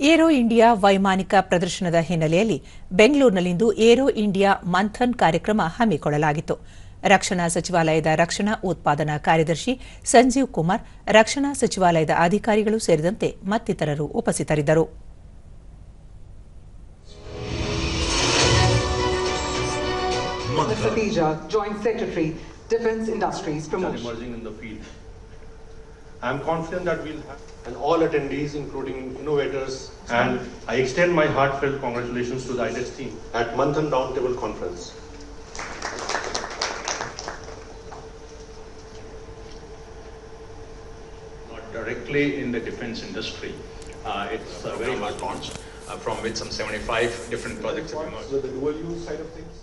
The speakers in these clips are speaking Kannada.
ಏರೋ ಇಂಡಿಯಾ ವೈಮಾನಿಕ ಪ್ರದರ್ಶನದ ಹಿನ್ನೆಲೆಯಲ್ಲಿ ಬೆಂಗಳೂರಿನಲ್ಲಿಂದು ಏರೋ ಇಂಡಿಯಾ ಮಂಥನ್ ಕಾರ್ಯಕ್ರಮ ಹಮ್ಮಿಕೊಳ್ಳಲಾಗಿತ್ತು. ರಕ್ಷಣಾ ಸಚಿವಾಲಯದ ರಕ್ಷಣಾ ಉತ್ಪಾದನಾ ಕಾರ್ಯದರ್ಶಿ ಸಂಜೀವ್ ಕುಮಾರ್ ರಕ್ಷಣಾ ಸಚಿವಾಲಯದ ಅಧಿಕಾರಿಗಳು ಸೇರಿದಂತೆ ಮತ್ತಿತರರು ಉಪಸ್ಥಿತರಿದ್ದರು. Mr. Satija, Joint Secretary, Defence Industries are Promotion. emerging in the field. I am confident that we'll have, and all attendees, including innovators, and I extend my heartfelt congratulations to the IDEX team. at Manthan Roundtable Conference. not directly in the defense industry. Uh, It's uh, very much launched, uh, from which some 75 different projects have emerged. So the dual use side of things?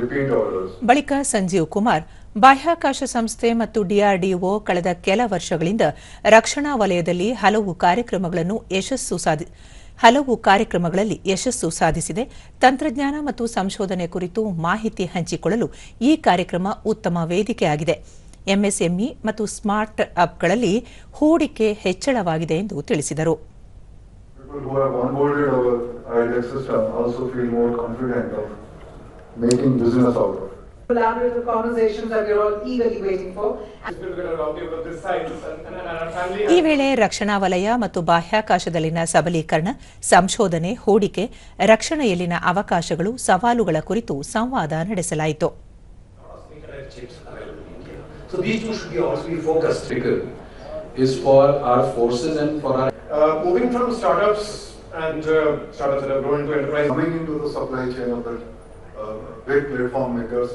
repeat orders. ಬಳಿಕ ಸಂಜೀವ್ ಕುಮಾರ್ ಬಾಹ್ಯಾಕಾಶ ಸಂಸ್ಥೆ ಮತ್ತು ಡಿಆರ್ಡಿಒ ಕಳೆದ ಕೆಲ ವರ್ಷಗಳಿಂದ ರಕ್ಷಣಾ ವಲಯದಲ್ಲಿ ಹಲವು ಕಾರ್ಯಕ್ರಮಗಳನ್ನು ಯಶಸ್ಸು ಸಾಧಿ, ಹಲವು ಕಾರ್ಯಕ್ರಮಗಳಲ್ಲಿ ಯಶಸ್ಸು ಸಾಧಿಸಿದೆ. ತಂತ್ರಜ್ಞಾನ ಮತ್ತು ಸಂಶೋಧನೆ ಕುರಿತು ಮಾಹಿತಿ ಹಂಚಿಕೊಳ್ಳಲು ಈ ಕಾರ್ಯಕ್ರಮ ಉತ್ತಮ ವೇದಿಕೆಯಾಗಿದೆ. ಎಂಎಸ್ಎಂಇ ಮತ್ತು ಸ್ಮಾರ್ಟ್ ಅಪ್ಗಳಲ್ಲಿ ಹೂಡಿಕೆ ಹೆಚ್ಚಳವಾಗಿದೆ ಎಂದು ತಿಳಿಸಿದರು. Collaborative conversations that we're all eagerly waiting for. ಈ ವೇಳೆ ರಕ್ಷಣಾ ವಲಯ ಮತ್ತು ಬಾಹ್ಯಾಕಾಶದಲ್ಲಿನ ಸಬಲೀಕರಣ ಸಂಶೋಧನೆ ಹೂಡಿಕೆ ರಕ್ಷಣೆಯಲ್ಲಿನ ಅವಕಾಶಗಳು ಸವಾಲುಗಳ ಕುರಿತು ಸಂವಾದ ನಡೆಸಲಾಯಿತು So these should be also be focused. Critical is for our forces and for our Uh, moving from startups and uh, startups that have grown enterprise Coming into the supply chain of the uh, big platform makers